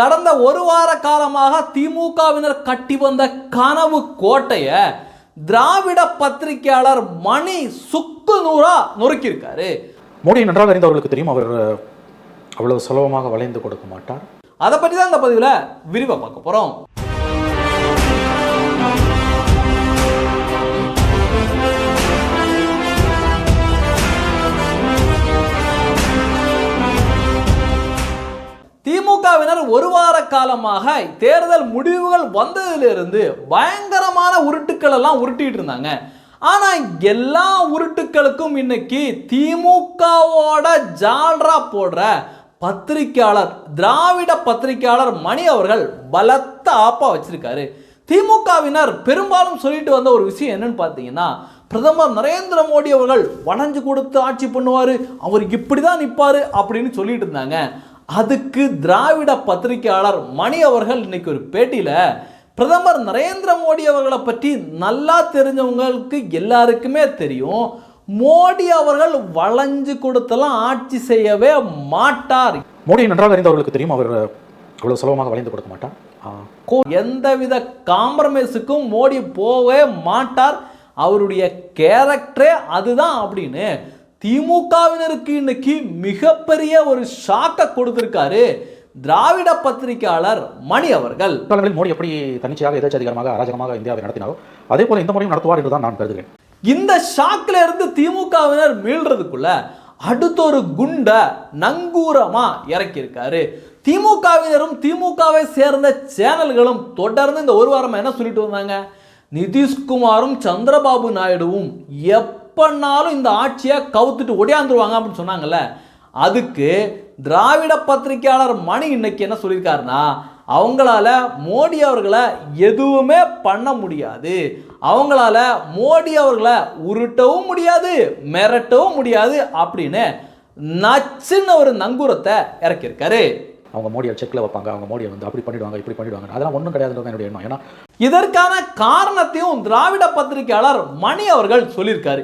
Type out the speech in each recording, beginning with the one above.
கடந்த ஒரு வார காலமாக திமுகவினர் கட்டி வந்த கனவு கோட்டையை திராவிட பத்திரிகையாளர் மணி சுக்கு நூறா நொறுக்கியிருக்காரு. மோடி நன்றாக அறிந்தவர்களுக்கு தெரியும் அவர் அவ்வளவு சுலபமாக வளைந்து கொடுக்க மாட்டார். அதை பற்றி தான் இந்த பதிவில் விரிவாக பார்க்க போகிறோம் திமுகவினர் ஒரு வார காலமாக தேர்தல் முடிவுகள் வந்ததிலிருந்து பயங்கரமான உருட்டுக்கள் எல்லாம் உருட்டிட்டு இருந்தாங்க. ஆனா எல்லா உருட்டுக்களுக்கும் இன்னைக்கு திமுகவோட ஜால்ரா போடுற பத்திரிக்கையாளர் திராவிட பத்திரிக்கையாளர் மணி அவர்கள் பலத்த ஆப்பா வச்சிருக்காரு. திமுகவினர் பெரும்பாலும் சொல்லிட்டு வந்த ஒரு விஷயம் என்னன்னு பார்த்தீங்கன்னா பிரதமர் நரேந்திர மோடி அவர்கள் வளைஞ்சு கொடுத்து ஆட்சி பண்ணுவார் அவர் இப்படி தான் நிற்பார் அப்படின்னு சொல்லிட்டு இருந்தாங்க. அதுக்கு திராவிட பத்திரிகையாளர் மணி அவர்கள் இன்னைக்கு ஒரு பேட்டியில் பிரதமர் நரேந்திர மோடி அவர்களை பற்றி நல்லா தெரிஞ்சவங்களுக்கு எல்லாருக்குமே தெரியும். மோடி அவர்கள் வளைஞ்சு கொடுத்தெல்லாம் ஆட்சி செய்யவே மாட்டார். மோடி நன்றாக அறிந்தவர்களுக்கு தெரியும் அவர் அவ்வளவு சுலபமாக வளைந்து கொடுக்க மாட்டார். எந்தவித காம்ப்ரமைஸுக்கும் மோடி போகவே மாட்டார். அவருடைய கேரக்டரே அதுதான் அப்படின்னு திமுகவினருக்கு இன்னைக்கு மிகப்பெரிய ஒரு ஷாக்கை கொடுத்திருக்காரு திராவிட பத்திரிகையாளர் மணி அவர்கள். காலங்களில் மோடி எப்படி தன்னிச்சையாக எதாச்சதிகாரமாக அராஜகமாக இந்தியாவை நடத்தினாரோ அதே போல இந்த முறையும் நடத்துவார் என்று தான் நான் கருதுகிறேன். இந்த ஷாக்ல இருந்து திமுகவினர் மீள்றதுக்குள்ள அடுத்த ஒரு குண்டை நங்கூரமா இறக்கியிருக்காரு. திமுகவினரும் திமுகவை சேர்ந்த சேனல்களும் தொடர்ந்து இந்த ஒரு வாரமா என்ன சொல்லிட்டு வந்தாங்க? நிதிஷ்குமாரும் சந்திரபாபு நாயுடுவும் பண்ணாலும் இந்த ஆட்சியை கவுத்துட்டு ஒடியாந்துருவாங்க அப்படின்னு சொன்னாங்கல்ல. அதுக்கு திராவிட பத்திரிகையாளர் மணி இன்னைக்கு என்ன சொல்லியிருக்காருன்னா அவங்களால மோடி அவர்களை எதுவுமே பண்ண முடியாது. அவங்களால மோடி அவர்களை உருட்டவும் முடியாது மிரட்டவும் முடியாது அப்படின்னு நச்சுன்னு ஒரு நங்கூரத்தை இறக்கியிருக்காரு. அவங்க மோடியை செக்கில் வைப்பாங்க அவங்க மோடியை வந்து அப்படி பண்ணிடுவாங்க இப்படி பண்ணிடுவாங்க அதெல்லாம் ஒன்றும் கிடையாதுன்றது என்னுடைய எண்ணம். ஏன்னா இதற்கான காரணத்தையும் திராவிட பத்திரிகையாளர் மணி அவர்கள் சொல்லியிருக்காரு.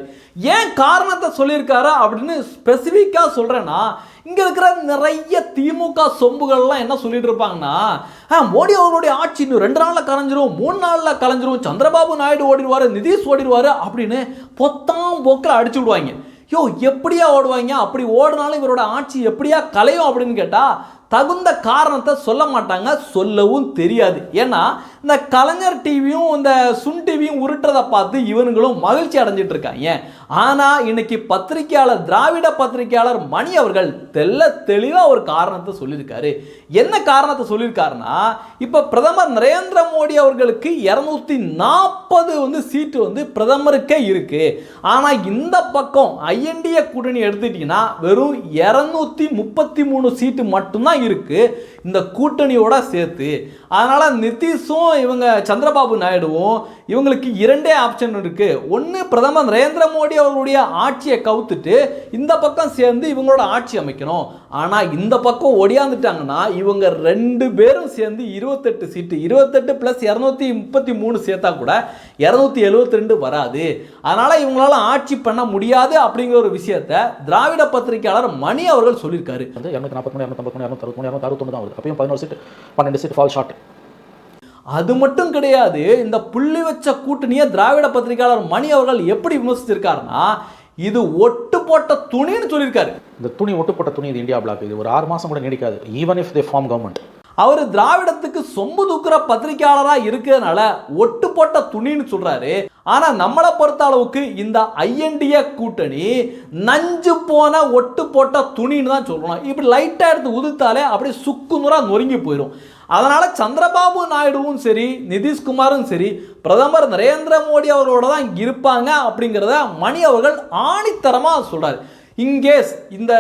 ஏன் காரணத்தை சொல்லியிருக்காரு அப்படின்னு ஸ்பெசிஃபிக்காக சொல்கிறேன்னா இங்கே இருக்கிற நிறைய திமுக சொம்புகள்லாம் என்ன சொல்லிட்டு இருப்பாங்கன்னா மோடி அவர்களுடைய ஆட்சி இன்னும் ரெண்டு நாளில் கலைஞ்சிரும் மூணு நாளில் கலைஞ்சிரும் சந்திரபாபு நாயுடு ஓடிடுவார் நிதிஷ் ஓடிடுவார் அப்படின்னு பொத்தாம் போக்கில் அடிச்சு விடுவாங்க. யோ எப்படியா ஓடுவாங்க? அப்படி ஓடினாலும் இவரோட ஆட்சி எப்படியா கலையும் அப்படின்னு கேட்டால் தகுந்த காரணத்தை சொல்ல மாட்டாங்க சொல்லவும் தெரியாது. ஏன்னா இந்த கலைஞர் டிவியும் இந்த சுன் டிவியும் உருட்டுறதை பார்த்து இவனுங்களும் மகிழ்ச்சி அடைஞ்சிட்டு இருக்காங்க. ஆனால் இன்னைக்கு பத்திரிகையாளர் திராவிட பத்திரிகையாளர் மணி அவர்கள் தெல்ல தெளிவாக ஒரு காரணத்தை சொல்லியிருக்காரு. என்ன காரணத்தை சொல்லியிருக்காருன்னா இப்போ பிரதமர் நரேந்திர மோடி அவர்களுக்கு இரநூத்தி நாற்பது வந்து சீட்டு வந்து பிரதமருக்கே இருக்கு. ஆனால் இந்த பக்கம் ஐஎன்டிஏ கூட்டணி எடுத்துட்டீங்கன்னா வெறும் இரநூத்தி முப்பத்தி மூணு சீட்டு மட்டும்தான் இருக்குது இந்த கூட்டணியோட சேர்த்து அதனால் நிதிஷும் இவங்க சந்திரபாபு நாயுடுவும் இவங்களுக்கு இரண்டே ஆப்ஷன் இருக்குது ஒன்று பிரதமர் நரேந்திர மோடி அவர்களுடைய ஆட்சியை கவுத்துட்டு இந்த பக்கம் சேர்ந்து இவங்களோட ஆட்சி அமைக்கணும். ஆனால் இந்த பக்கம் ஒடியாந்துட்டாங்கன்னா இவங்க ரெண்டு பேரும் சேர்ந்து இருபத்தெட்டு சீட்டு இருபத்தெட்டு ப்ளஸ் இரநூத்தி முப்பத்தி மூணு சேர்த்தா கூட இரநூத்தி எழுபத்தி ரெண்டு வராது. அதனால் இவங்களால ஆட்சி பண்ண முடியாது அப்படிங்கிற ஒரு விஷயத்த திராவிட பத்திரிகையாளர் மணி அவர்கள் சொல்லியிருக்காரு. வந்து இரநூத்தி நாற்பத்தி மூணு இரநூத்தி மூணு இரநூத்தி மூணு இரநூத்தி அறுபத்தொன்று தான் வருது. அப்பயும் பதினோரு சீட் பன்னெண்டு சீட் ஃபால் ஷார்ட் அது மட்டும் கிடையாது இந்த புள்ளி வச்ச கூட்டணியை திராவிட பத்திரிகையாளர் மணி அவர்கள் எப்படி விமர்சிச்சிருக்காருன்னா இது ஒட்டு போட்ட துணின்னு சொல்லியிருக்காரு. இந்த துணி ஒட்டுப்பட்ட துணி இது இந்தியா பிளாக் இது ஒரு ஆறு மாசம் கூட நீடிக்காது. Even if they form government அவர் திராவிடத்துக்கு சொம்பு தூக்குற பத்திரிகையாளராக இருக்கிறதுனால ஒட்டு போட்ட துணின்னு சொல்கிறாரு ஆனால் நம்மளை பொறுத்த அளவுக்கு இந்த ஐஎன்டிஏ கூட்டணி நஞ்சு போன ஒட்டு போட்ட துணின்னு தான் சொல்லணும். இப்படி லைட்டாக எடுத்து உதுத்தாலே அப்படியே சுக்கு நூறா நொறுங்கி போயிடும் அதனால் சந்திரபாபு நாயுடுவும் சரி நிதிஷ்குமாரும் சரி பிரதமர் நரேந்திர மோடி அவர்களோட தான் இருப்பாங்க அப்படிங்கிறத மணி அவர்கள் ஆணித்தரமாக சொல்கிறார் இன்கேஸ் இந்த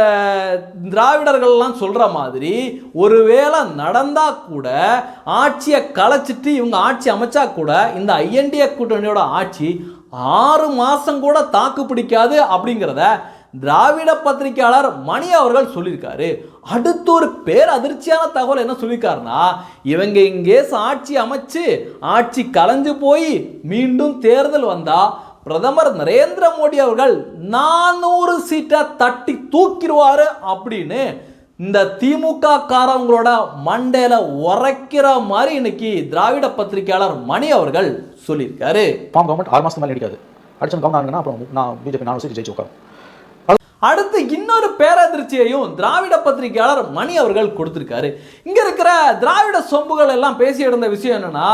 திராவிடர்கள்லாம் சொல்கிற மாதிரி ஒருவேளை நடந்தால் கூட ஆட்சியை கலைச்சிட்டு இவங்க ஆட்சி அமைச்சா கூட இந்த ஐஎன்டிஏ கூட்டணியோட ஆட்சி ஆறு மாதம் கூட தாக்கு பிடிக்காது அப்படிங்கிறத திராவிட பத்திரிகையாளர் மணி அவர்கள் சொல்லியிருக்காரு. அடுத்து ஒரு பேர் அதிர்ச்சியான தகவல் என்ன சொல்லியிருக்காருன்னா இவங்க இங்கேஸ் ஆட்சி அமைச்சு ஆட்சி கலைஞ்சு போய் மீண்டும் தேர்தல் வந்தால் பிரதமர் நரேந்திர மோடி அவர்கள் நானூறு சீட்டை தட்டி தூக்கிடுவார் அப்படின்னு இந்த திமுக காரவங்களோட மண்டையில் உரைக்கிற மாதிரி இன்னைக்கு திராவிட பத்திரிகையாளர் மணி அவர்கள் சொல்லியிருக்காரு. ஃபார்ம் கவர்மெண்ட் ஆறு மாதத்துக்கு மேலே அடிக்காது அடிச்சு கவர்மெண்ட் அப்புறம் நான் பிஜேபி நாலு சீட்டு ஜெயிச்சு உட்காரும் அடுத்து இன்னொரு பேரதிர்ச்சியையும் திராவிட பத்திரிகையாளர் மணி அவர்கள் கொடுத்திருக்காரு. இங்க இருக்கிற திராவிட சொம்புகள் எல்லாம் பேசி இருந்த விஷயம் என்னன்னா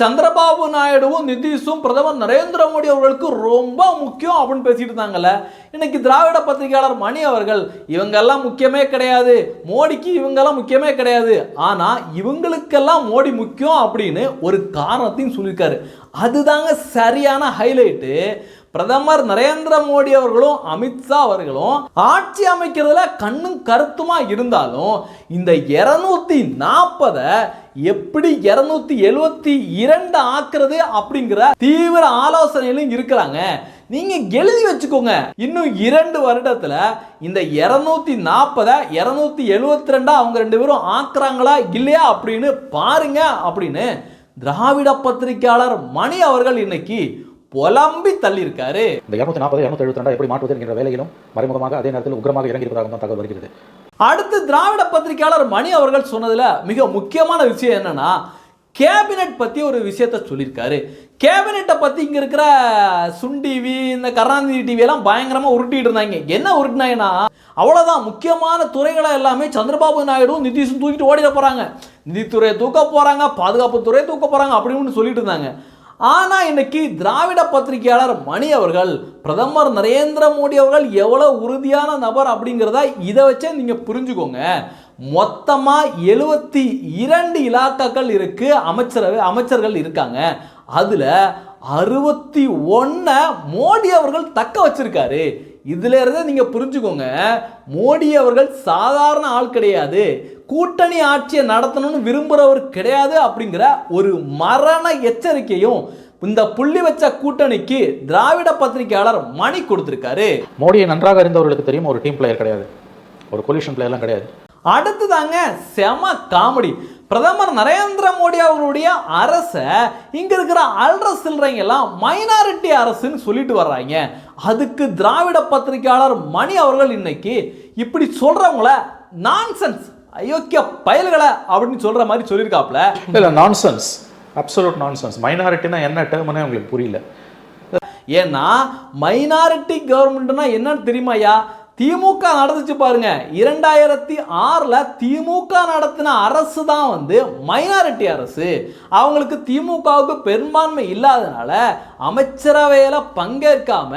சந்திரபாபு நாயுடுவும் நிதிஷும் பிரதமர் நரேந்திர மோடி அவர்களுக்கு ரொம்ப முக்கியம் அப்படின்னு பேசிட்டு இருந்தாங்கல்ல. இன்னைக்கு திராவிட பத்திரிகையாளர் மணி அவர்கள் இவங்கெல்லாம் முக்கியமே கிடையாது. மோடிக்கு இவங்கெல்லாம் முக்கியமே கிடையாது. ஆனா இவங்களுக்கெல்லாம் மோடி முக்கியம் அப்படின்னு ஒரு காரணத்தையும் சொல்லியிருக்காரு. அதுதாங்க சரியான ஹைலைட்டு பிரதமர் நரேந்திர மோடி அவர்களும் அமித்ஷா அவர்களும் ஆட்சி அமைக்கிறதுல கண்ணும் கருத்துமா இருந்தாலும் இந்த இருநூத்தி நாற்பதை எப்படி இருநூத்தி எழுவத்தி இரண்டு ஆக்குறது அப்படிங்கிற தீவிர ஆலோசனையிலும் இருக்கிறாங்க. நீங்க எழுதி வச்சுக்கோங்க. இன்னும் இரண்டு வருடத்துல இந்த இருநூத்தி நாற்பதை இருநூத்தி எழுவத்தி ரெண்டா அவங்க ரெண்டு பேரும் ஆக்குறாங்களா இல்லையா அப்படின்னு பாருங்க அப்படின்னு திராவிட பத்திரிகையாளர் மணி அவர்கள் இன்னைக்கு புலம்பி தள்ளியிருக்காரு. இந்த இரநூத்தி நாற்பது இரநூத்தி எழுபத்தி ரெண்டா எப்படி மாற்றுவது என்கிற வேலையிலும் மறைமுகமாக அதே நேரத்தில் உக்ரமாக இறங்கியிருப்பதாக தான் தகவல் வருகிறது. அடுத்து திராவிட பத்திரிகையாளர் மணி அவர்கள் சொன்னதுல மிக முக்கியமான விஷயம் என்னன்னா கேபினெட் பத்தி ஒரு விஷயத்த சொல்லியிருக்காரு. கேபினெட்டை பத்தி இங்க இருக்கிற சுன் டிவி இந்த கருணாநிதி டிவி எல்லாம் பயங்கரமா உருட்டிட்டு இருந்தாங்க. என்ன உருட்டினாங்கன்னா அவ்வளவுதான். முக்கியமான துறைகளை எல்லாமே சந்திரபாபு நாயுடும் நிதிஷும் தூக்கிட்டு ஓடிட போறாங்க. நிதித்துறையை தூக்க போறாங்க பாதுகாப்பு துறையை தூக்க போறாங்க அப்படின்னு சொல்லிட்டு இருந்தாங்க. ஆனால் இன்னைக்கு திராவிட பத்திரிகையாளர் மணி அவர்கள் பிரதமர் நரேந்திர மோடி அவர்கள் எவ்வளோ உறுதியான நபர் அப்படிங்கிறத இதை வச்சே நீங்கள் புரிஞ்சுக்கோங்க. மொத்தமாக எழுபத்தி இரண்டு இலாக்காக்கள் இருக்குது அமைச்சரவை அமைச்சர்கள் இருக்காங்க. அதில் அறுபத்தி ஒன்றை மோடி அவர்கள் தக்க வச்சிருக்காரு. இதுல நீங்கள் புரிஞ்சுக்கோங்க மோடி அவர்கள் சாதாரண ஆள் கிடையாது. கூட்டணி ஆட்சியை நடத்தணும்னு விரும்புறவர் கிடையாது அப்படிங்கிற ஒரு மரண எச்சரிக்கையும் இந்த புள்ளி வச்ச கூட்டணிக்கு திராவிட பத்திரிகையாளர் மணி கொடுத்திருக்காரு. மோடியை நன்றாக அறிந்தவர்களுக்கு தெரியும் ஒரு டீம் பிளேயர் கிடையாது. ஒரு கொலிஷன் பிளேயர்லாம் கிடையாது. அடுத்ததாங்க செம காமெடி. பிரதமர் நரேந்திர மோடி அவர்களுடைய அரசை இங்க இருக்கிற அல்ற சில்லறைங்க எல்லாம் மைனாரிட்டி அரசுன்னு சொல்லிட்டு வர்றாங்க. அதுக்கு திராவிட பத்திரிகையாளர் மணி அவர்கள் இன்னைக்கு இப்படி சொல்றவங்கள நான்சென்ஸ் அயோக்கிய பயல்களை அப்படின்னு சொல்ற மாதிரி சொல்லியிருக்காப்ல இல்லை நான்சென்ஸ் அப்சல்யூட் நான்சென்ஸ் மைனாரிட்டினா என்ன டேர்ம்னே உங்களுக்கு புரியல. ஏன்னா மைனாரிட்டி கவர்மெண்ட்னா என்னன்னு தெரியுமாயா திமுக நடந்துச்சு பாருங்க. இரண்டாயிரத்தி ஆறில் திமுக நடத்தின அரசு தான் வந்து மைனாரிட்டி அரசு. அவங்களுக்கு திமுகவுக்கு பெரும்பான்மை இல்லாதனால அமைச்சரவையில் பங்கேற்காம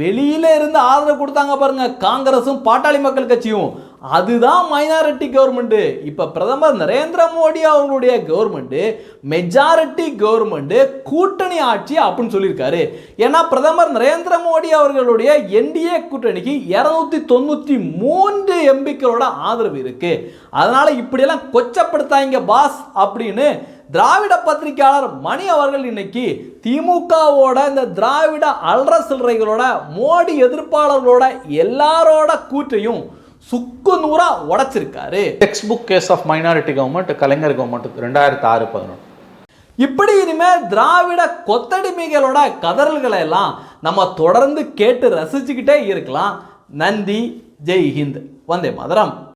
வெளியில இருந்து ஆதரவு கொடுத்தாங்க பாருங்க. காங்கிரஸும் பாட்டாளி மக்கள் கட்சியும். அதுதான் மைனாரிட்டி கவர்மெண்ட்டு இப்போ பிரதமர் நரேந்திர மோடி அவர்களுடைய கவர்மெண்ட்டு மெஜாரிட்டி கவர்மெண்ட்டு கூட்டணி ஆட்சி அப்படின்னு சொல்லியிருக்காரு. ஏன்னா பிரதமர் நரேந்திர மோடி அவர்களுடைய என்டிஏ கூட்டணிக்கு இரநூத்தி தொண்ணூற்றி மூன்று எம்பிக்களோட ஆதரவு இருக்கு. அதனால இப்படியெல்லாம் கொச்சப்படுத்தாங்க பாஸ் அப்படின்னு திராவிட பத்திரிகையாளர் மணி அவர்கள் இன்னைக்கு திமுகவோட இந்த திராவிட அல்ற சில்லறைகளோட மோடி எதிர்ப்பாளர்களோட எல்லாரோட கூற்றையும் சுக்கு நூறா உடைச்சிருக்காரு. Text book case of minority government Kalaignar government ரெண்டாயிரத்தி ஆறு பதினொன்று இப்படி இனிமேல் திராவிட கொத்தடிமைகளோட கதறல்களை எல்லாம் நம்ம தொடர்ந்து கேட்டு ரசிச்சுக்கிட்டே இருக்கலாம். நன்றி ஜெய் ஹிந்த். வந்தே மதுரம்.